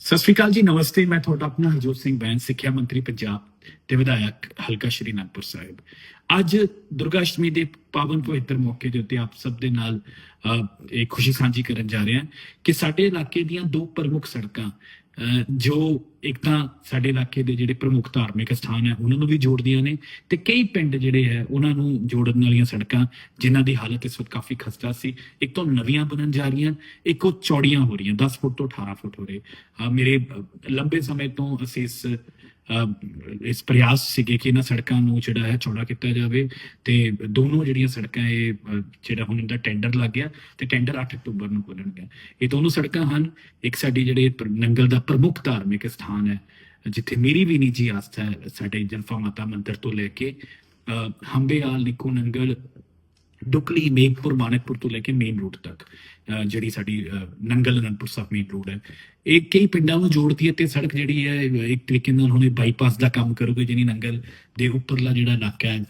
ਸਤਿ ਸ਼੍ਰੀ ਅਕਾਲ ਜੀ ਨਮਸਤੇ। ਮੈਂ ਤੁਹਾਡਾ ਆਪਣਾ ਹਰਜੋਤ ਸਿੰਘ ਬੈਂਸ ਸਿੱਖਿਆ ਮੰਤਰੀ ਪੰਜਾਬ ਤੇ ਵਿਧਾਇਕ ਹਲਕਾ ਸ਼੍ਰੀ ਅਨੰਦਪੁਰ ਸਾਹਿਬ। ਅੱਜ ਦੁਰਗਾ ਅਸ਼ਟਮੀ ਦੇ ਪਾਵਨ ਪਵਿੱਤਰ ਮੌਕੇ ਦੇ ਉੱਤੇ ਆਪ ਸਭ ਦੇ ਨਾਲ ਅਹ, ਇਹ ਖੁਸ਼ੀ ਸਾਂਝੀ ਕਰਨ ਜਾ ਰਹੇ ਹਾਂ ਕਿ ਸਾਡੇ ਇਲਾਕੇ ਦੀਆਂ ਦੋ ਪ੍ਰਮੁੱਖ ਸੜਕਾਂ ਜੋ ਇੱਕ ਤਾਂ ਸਾਡੇ ਇਲਾਕੇ ਦੇ ਜਿਹੜੇ ਪ੍ਰਮੁੱਖ ਧਾਰਮਿਕ ਸਥਾਨ ਹੈ, ਉਹਨਾਂ ਨੂੰ ਵੀ ਜੋੜਦੀਆਂ ਨੇ ਤੇ ਕਈ ਪਿੰਡ ਜਿਹੜੇ ਹੈ, ਉਹਨਾਂ ਨੂੰ ਜੋੜਨ ਵਾਲੀਆਂ ਸੜਕਾਂ ਜਿਨ੍ਹਾਂ ਦੀ ਹਾਲਤ ਇਸ ਵਕਤ ਕਾਫੀ ਖਸਤਾ ਸੀ। ਇੱਕ ਤੋਂ ਨਵੀਆਂ ਬਣਨ ਜਾ ਰਹੀਆਂ, ਇੱਕ ਉਹ ਚੌੜੀਆਂ ਹੋ ਰਹੀਆਂ 10 ਫੁੱਟ ਤੋਂ 18 ਫੁੱਟ ਹੋ ਰਹੇ। ਅਹ ਮੇਰੇ ਲੰਬੇ ਸਮੇਂ ਤੋਂ ਅਸੀਂ ਇਸ ਇਸ ਪ੍ਰਯਾਸ ਸੀਗੇ ਕਿ ਇਹਨਾਂ ਸੜਕਾਂ ਨੂੰ ਜਿਹੜਾ ਹੈ ਚੌੜਾ ਕੀਤਾ ਜਾਵੇ ਤੇ ਦੋਨੋਂ ਜਿਹੜੀਆਂ ਸੜਕਾਂ ਇਹ ਜਿਹੜਾ ਹੁਣ ਇਹਦਾ ਟੈਂਡਰ ਲੱਗ ਗਿਆ ਤੇ ਟੈਂਡਰ 8 ਅਕਤੂਬਰ ਨੂੰ ਖੁੱਲਣਗੇ ਇਹ ਦੋਨੋਂ ਸੜਕਾਂ ਹਨ। ਇੱਕ ਸਾਡੀ ਜਿਹੜੇ ਨੰਗਲ ਦਾ ਪ੍ਰਮੁੱਖ ਧਾਰਮਿਕ ਸਥਾਨ ਹੈ ਜਿੱਥੇ ਮੇਰੀ ਵੀ ਨਿੱਜੀ ਆਸਥਾ ਹੈ ਸਾਡੇ ਜਲਫਾ ਮਾਤਾ ਮੰਦਿਰ ਤੋਂ ਲੈ ਕੇ ਅਹ, ਹੰਬੇਆਲ ਨਿੱਕੂ ਨੰਗਲ ਡੁਕਲੀ ਮੇਘਪੁਰ ਮਾਨਕਪੁਰ ਤੋਂ ਲੈ ਕੇ ਮੇਨ ਰੋਡ ਤੱਕ। ਜਿਹੜੀ ਸਾਡੀ ਅਹ, ਨੰਗਲ ਅਨੰਦਪੁਰ ਸਾਹਿਬ ਮੇਨ ਰੋਡ ਹੈ। ਇਹ ਕਈ ਪਿੰਡਾਂ ਨੂੰ ਜੋੜਦੀ ਹੈ ਤੇ ਸੜਕ ਜਿਹੜੀ ਹੈ ਇੱਕ ਤਰੀਕੇ ਨਾਲ ਹੁਣ ਇਹ ਬਾਈਪਾਸ ਦਾ ਕੰਮ ਕਰੂਗੀ ਜਿਹਨੀ ਨੰਗਲ ਦੇ ਉੱਪਰਲਾ ਜਿਹੜਾ ਇਲਾਕਾ ਹੈ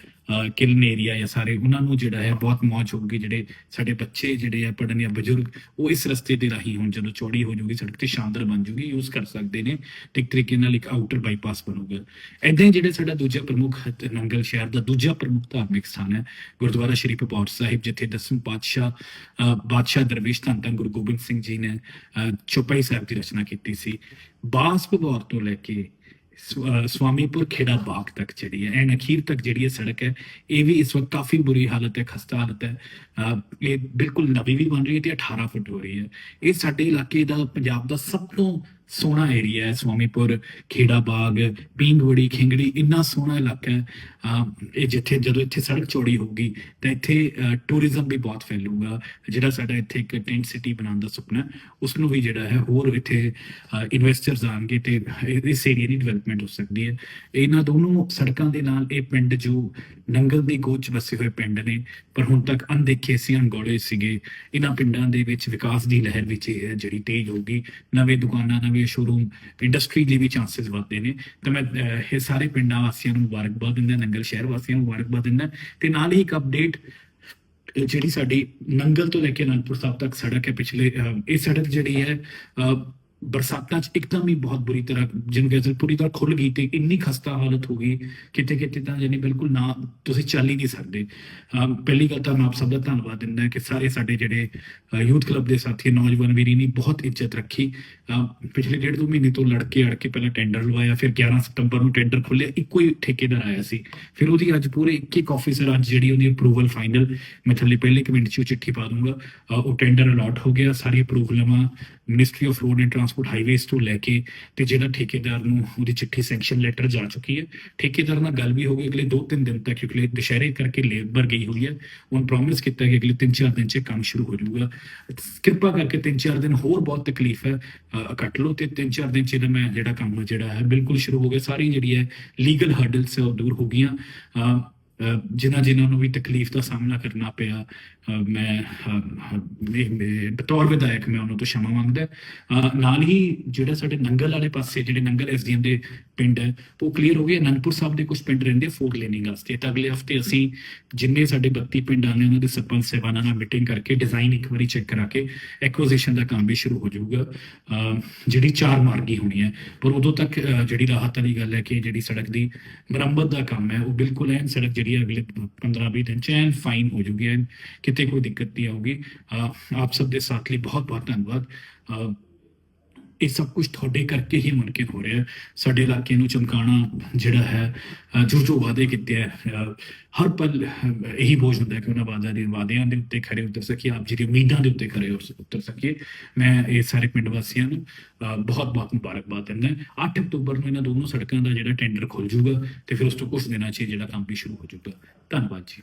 ਕਿਲਨ ਏਰੀਆ ਜਾਂ ਸਾਰੇ ਉਹਨਾਂ ਨੂੰ ਜਿਹੜਾ ਹੈ ਬਹੁਤ ਮੌਜ ਹੋਊਗੀ ਜਿਹੜੇ ਸਾਡੇ ਬੱਚੇ ਜਿਹੜੇ ਆ ਪੜ੍ਹਨ ਜਾਂ ਬਜ਼ੁਰਗ ਉਹ ਇਸ ਰਸਤੇ ਦੇ ਰਾਹੀਂ ਹੁਣ ਜਦੋਂ ਚੌੜੀ ਹੋ ਜਾਊਗੀ ਸੜਕ ਤੇ ਸ਼ਾਨਦਾਰ ਬਣ ਜੂਗੀ ਯੂਜ਼ ਕਰ ਸਕਦੇ ਨੇ ਤੇ ਤਰੀਕੇ ਨਾਲ ਇੱਕ ਆਊਟਰ ਬਾਈਪਾਸ ਬਣੂਗਾ। ਐਦਾਂ ਹੀ ਜਿਹੜਾ ਸਾਡਾ ਦੂਜਾ ਪ੍ਰਮੁੱਖ ਨੰਗਲ ਸ਼ਹਿਰ ਦਾ ਦੂਜਾ ਪ੍ਰਮੁੱਖ ਧਾਰਮਿਕ ਸਥਾਨ ਹੈ ਗੁਰਦੁਆਰਾ ਸ਼੍ਰੀ ਪਪੌਰ ਸਾਹਿਬ ਜਿੱਥੇ ਦਸਮ ਪਾਤਸ਼ਾਹ ਅਹ, ਬਾਦਸ਼ਾਹ ਦਰਵੇਸ਼ ਧੰਨ ਧੰਨ ਗੁਰੂ ਗੋਬਿੰਦ ਸਿੰਘ ਜੀ ਨੇ ਅਹ, ਚੌਪਈ ਸਾਹਿਬ ਦੀ ਰਚਨਾ ਕੀਤੀ ਸੀ। ਬਾਸ ਭਪੌਰ ਤੋਂ ਲੈ ਕੇ ਸਵ- ਅਹ, ਸਵਾਮੀਪੁਰ ਖੇੜਾ ਬਾਗ ਤੱਕ ਜਿਹੜੀ ਹੈ ਐਨ ਅਖੀਰ ਤੱਕ ਜਿਹੜੀ ਇਹ ਸੜਕ ਹੈ ਇਹ ਵੀ ਇਸ ਵਕਤ ਕਾਫੀ ਬੁਰੀ ਹਾਲਤ ਹੈ ਖਸਤਾ ਹਾਲਤ ਹੈ। ਅਹ, ਇਹ ਬਿਲਕੁਲ ਨਵੀਂ ਵੀ ਬਣ ਰਹੀ ਹੈ ਤੇ 18 ਫੁੱਟ ਹੋ ਰਹੀ ਹੈ। ਇਹ ਸਾਡੇ ਇਲਾਕੇ ਦਾ ਪੰਜਾਬ ਦਾ ਸਭ ਤੋਂ ਸੋਹਣਾ ਏਰੀਆ ਹੈ ਸਵਾਮੀਪੁਰ ਖੇੜਾ ਬਾਗ ਪਿੰਗਵੜੀ, ਖਿੰਗੜੀ, ਇੰਨਾ ਸੋਹਣਾ ਇਲਾਕਾ ਹੈ। ਇਹ ਜਿੱਥੇ ਜਦੋਂ ਇੱਥੇ ਸੜਕ ਚੌੜੀ ਹੋਊਗੀ, ਤਾਂ ਇੱਥੇ ਟੂਰਿਜ਼ਮ ਵੀ ਬਹੁਤ ਫੈਲੂਗਾ। ਜਿਹੜਾ ਸਾਡਾ ਇੱਥੇ ਇੱਕ ਟੈਂਟ ਸਿਟੀ ਬਣਾਉਣ ਦਾ ਸੁਪਨਾ ਉਸ ਨੂੰ ਵੀ ਜਿਹੜਾ ਹੈ ਹੋਰ ਇੱਥੇ ਇਨਵੈਸਟਰਸ ਆਣਗੇ ਤੇ ਇਸ ਏਰੀਆ ਦੀ ਡਿਵੈਲਪਮੈਂਟ ਹੋ ਸਕਦੀ ਹੈ। ਇਹਨਾਂ ਦੋਨੋਂ ਸੜਕਾਂ ਦੇ ਨਾਲ ਇਹ ਪਿੰਡ ਜੋ ਨੰਗਲ ਦੀ ਗੋਚ ਵਸੇ ਹੋਏ ਪਿੰਡ ਨੇ, ਪਰ ਹੁਣ ਤੱਕ ਅਣਦੇਖੇ ਸੀ ਅਣਗੌਲੇ ਸੀਗੇ। ਇਹਨਾਂ ਪਿੰਡਾਂ ਦੇ ਵਿੱਚ ਵਿਕਾਸ ਦੀ ਲਹਿਰ ਵਿੱਚ ਇਹ ਜਿਹੜੀ ਤੇਜ਼ ਹੋਊਗੀ, ਨਵੇਂ ਦੁਕਾਨਾਂ, ਨਵੇਂ ਸ਼ੋਰੂਮ ਇੰਡਸਟਰੀ ਦੇ ਵੀ ਚਾਂਸਸ ਵਧਦੇ ਨੇ। ਤਾਂ ਮੈਂ ਇਹ ਸਾਰੇ ਪਿੰਡਾਂ ਵਾਸੀਆਂ ਨੂੰ ਮੁਬਾਰਕਬਾਦ ਦਿੰਦਾ ਨੰਗਲ ਸ਼ਹਿਰ ਵਾਸੀਆਂ ਨੂੰ ਮੁਬਾਰਕਬਾਦ ਦਿੰਦਾ। ਤੇ ਨਾਲ ਹੀ ਇੱਕ ਅਪਡੇਟ ਜਿਹੜੀ ਸਾਡੀ ਨੰਗਲ ਤੋਂ ਲੈ ਕੇ ਅਨੰਦਪੁਰ ਸਾਹਿਬ ਤੱਕ ਸੜਕ ਹੈ ਪਿਛਲੇ ਅਹ, ਇਹ ਸੜਕ ਜਿਹੜੀ ਹੈ ਅਹ, ਬਰਸਾਤਾਂ 'ਚ ਇੱਕਦਮ ਹੀ ਬਹੁਤ ਬੁਰੀ ਤਰ੍ਹਾਂ ਜਨਗਜ਼ਲ ਪੂਰੀ ਤਰ੍ਹਾਂ ਖੁੱਲ ਗਈ ਤੇ ਇੰਨੀ ਖਸਤਾ ਹਾਲਤ ਹੋ ਗਈ, ਕਿਤੇ ਕਿਤੇ ਤਾਂ ਯਾਨੀ ਬਿਲਕੁਲ ਨਾ ਤੁਸੀਂ ਚੱਲ ਹੀ ਨਹੀਂ ਸਕਦੇ। ਪਹਿਲੀ ਗੱਲ ਤਾਂ ਮੈਂ ਆਪ ਸਭ ਦਾ ਧੰਨਵਾਦ ਦਿੰਦਾ ਕਿ ਸਾਰੇ ਸਾਡੇ ਜਿਹੜੇ ਯੂਥ ਕਲੱਬ ਦੇ ਸਾਥੀ ਨੌਜਵਾਨ ਵੀਰੀ ਨੇ ਬਹੁਤ ਇੱਜ਼ਤ ਰੱਖੀ। ਪਿਛਲੇ ਡੇਢ ਦੋ ਮਹੀਨੇ ਤੋਂ ਲੜ ਕੇ ਅੜ ਕੇ ਪਹਿਲਾਂ ਟੈਂਡਰ ਲਵਾਇਆ, ਫਿਰ 11 ਸਤੰਬਰ ਨੂੰ ਟੈਂਡਰ ਖੁੱਲਿਆ ਇੱਕੋ ਹੀ ਠੇਕੇਦਾਰ ਆਇਆ ਸੀ। ਫਿਰ ਉਹਦੀ ਅੱਜ ਪੂਰੇ ਇੱਕ ਇੱਕ ਆਫੀਸਰ ਅੱਜ ਜਿਹੜੀ ਉਹਦੀ ਅਪਰੂਵਲ ਫਾਈਨਲ ਮੈਂ ਥੱਲੇ ਪਹਿਲੇ ਕਮੈਂਟ 'ਚ ਚਿੱਠੀ ਪਾ ਦੂੰਗਾ। ਉਹ ਟੈਂਡਰ ਅਲਾਟ ਹੋ ਗਿਆ, ਸਾਰੀ ਅਪਰੂਵਲਾਂ ministry of road and transport highways ਤੋਂ ਲੈ ਕੇ ਤੇ ਜਿਹੜਾ ਠੇਕੇਦਾਰ ਨੂੰ ਉਹਦੀ ਚਿੱਠੀ ਸੈਂਕਸ਼ਨ ਲੈਟਰ ਜਾ ਚੁੱਕੀ ਹੈ। ਠੇਕੇਦਾਰ ਨਾਲ ਗੱਲ ਵੀ ਹੋ ਗਈ ਅਗਲੇ 2-3 ਦਿਨ ਤੱਕ, ਕਿਉਂਕਿ ਦੁਸ਼ਹਿਰੇ ਕਰਕੇ ਲੇਬਰ ਗਈ ਹੋਈ ਹੈ। ਹੁਣ ਪ੍ਰੋਮਿਸ ਕੀਤਾ ਕਿ ਅਗਲੇ 3-4 ਦਿਨ 'ਚ ਕੰਮ ਸ਼ੁਰੂ ਹੋ ਜਾਊਗਾ। ਕਿਰਪਾ ਕਰਕੇ 3-4 ਦਿਨ ਹੋਰ ਬਹੁਤ ਤਕਲੀਫ ਹੈ ਕੱਟ ਲਓ ਤੇ 3-4 ਦਿਨ 'ਚ ਇਹਦਾ ਮੈਂ ਜਿਹੜਾ ਕੰਮ ਜਿਹੜਾ ਹੈ, ਬਿਲਕੁਲ ਸ਼ੁਰੂ ਹੋ ਗਿਆ। ਸਾਰੀ ਜਿਹੜੀ ਹੈ ਲੀਗਲ ਹਰਡਲਸ ਉਹ ਦੂਰ ਹੋ ਗਈਆਂ। ਜਿਨ੍ਹਾਂ ਜਿਨ੍ਹਾਂ ਨੂੰ ਵੀ ਤਕਲੀਫ ਦਾ ਸਾਹਮਣਾ ਕਰਨਾ ਪਿਆ ਮੈਂ ਬਤੌਰ ਵਿਧਾਇਕ ਮੈਂ ਉਹਨਾਂ ਤੋਂ ਸ਼ਮਾ ਮੰਗਦਾ। ਨਾਲ ਹੀ ਜਿਹੜਾ ਸਾਡੇ ਨੰਗਲ ਵਾਲੇ ਪਾਸੇ, ਜਿਹੜੇ ਨੰਗਲ ਐਸਡੀਐਮ ਦੇ ਪਿੰਡ ਹੈ ਉਹ ਕਲੀਅਰ ਹੋ ਗਏ। ਅਨੰਦਪੁਰ ਸਾਹਿਬ ਦੇ ਕੁਝ ਪਿੰਡ ਰਹਿੰਦੇ ਫੋਰ ਲੇਨਿੰਗ ਵਾਸਤੇ ਤਾਂ ਅਗਲੇ ਹਫ਼ਤੇ ਅਸੀਂ ਜਿੰਨੇ ਸਾਡੇ 32 ਪਿੰਡ ਆਨੇ ਉਹਨਾਂ ਦੇ ਸਰਪੰਚ ਸੇਵਾਨਾਂ ਨਾਲ ਮੀਟਿੰਗ ਕਰਕੇ ਡਿਜ਼ਾਈਨ ਇੱਕ ਵਾਰੀ ਚੈੱਕ ਕਰਾ ਕੇ ਐਕੁਜੀਸ਼ਨ ਦਾ ਕੰਮ ਵੀ ਸ਼ੁਰੂ ਹੋ ਜਾਊਗਾ। ਜਿਹੜੀ ਚਾਰ ਮਾਰਗੀ ਹੋਣੀ ਹੈ, ਪਰ ਉਦੋਂ ਤੱਕ ਜਿਹੜੀ ਰਾਹਤ ਵਾਲੀ ਗੱਲ ਹੈ ਕਿ ਜਿਹੜੀ ਸੜਕ ਦੀ ਮੁਰੰਮਤ ਦਾ ਕੰਮ ਹੈ, ਉਹ ਬਿਲਕੁਲ ਐਨ ਸੜਕ ਜਿਹੜੀ ਹੈ, ਅਗਲੇ 15-20 ਦਿਨ ਚ ਐਨ ਫਾਈਨ ਹੋ ਜੂਗੀ, ਐਨ ਕਿਤੇ ਕੋਈ ਦਿੱਕਤ ਨਹੀਂ ਆਊਗੀ। ਆਪ ਸਭ ਦੇ ਸਾਥ ਲਈ ਬਹੁਤ ਬਹੁਤ ਧੰਨਵਾਦ ਇਹ ਸਭ ਕੁਝ ਤੁਹਾਡੇ ਕਰਕੇ ਹੀ ਮੁਮਕਿਨ ਹੋ ਰਿਹਾ। ਸਾਡੇ ਇਲਾਕੇ ਨੂੰ ਚਮਕਾਣਾ ਜਿਹੜਾ ਹੈ ਜੋ ਜੋ ਵਾਅਦੇ ਕੀਤੇ ਹੈ ਹਰ ਪਲ ਇਹੀ ਬੋਝ ਹੁੰਦਾ ਕਿ ਉਹਨਾਂ ਵਾਅਦਿਆਂ ਦੇ ਵਾਅਦਿਆਂ ਦੇ ਉੱਤੇ ਖਰੇ ਉਤਰ ਸਕੀਏ, ਆਪ ਜੀ ਦੀ ਉਮੀਦਾਂ ਦੇ ਉੱਤੇ ਖਰੇ ਉਤਰ- ਸਕੀਏ। ਮੈਂ ਇਹ ਸਾਰੇ ਪਿੰਡ ਵਾਸੀਆਂ ਨੂੰ ਬਹੁਤ ਬਹੁਤ ਮੁਬਾਰਕਬਾਦ ਦਿੰਦਾ 8 ਅਕਤੂਬਰ ਨੂੰ ਇਹਨਾਂ ਦੋਨੋਂ ਸੜਕਾਂ ਦਾ ਜਿਹੜਾ ਟੈਂਡਰ ਖੁੱਲ ਜਾਊਗਾ ਤੇ ਫਿਰ ਉਸ ਤੋਂ ਕੁਝ ਦਿਨਾਂ 'ਚ ਇਹ ਜਿਹੜਾ ਕੰਮ ਵੀ ਸ਼ੁਰੂ ਹੋ ਜਾਊਗਾ। ਧੰਨਵਾਦ ਜੀ।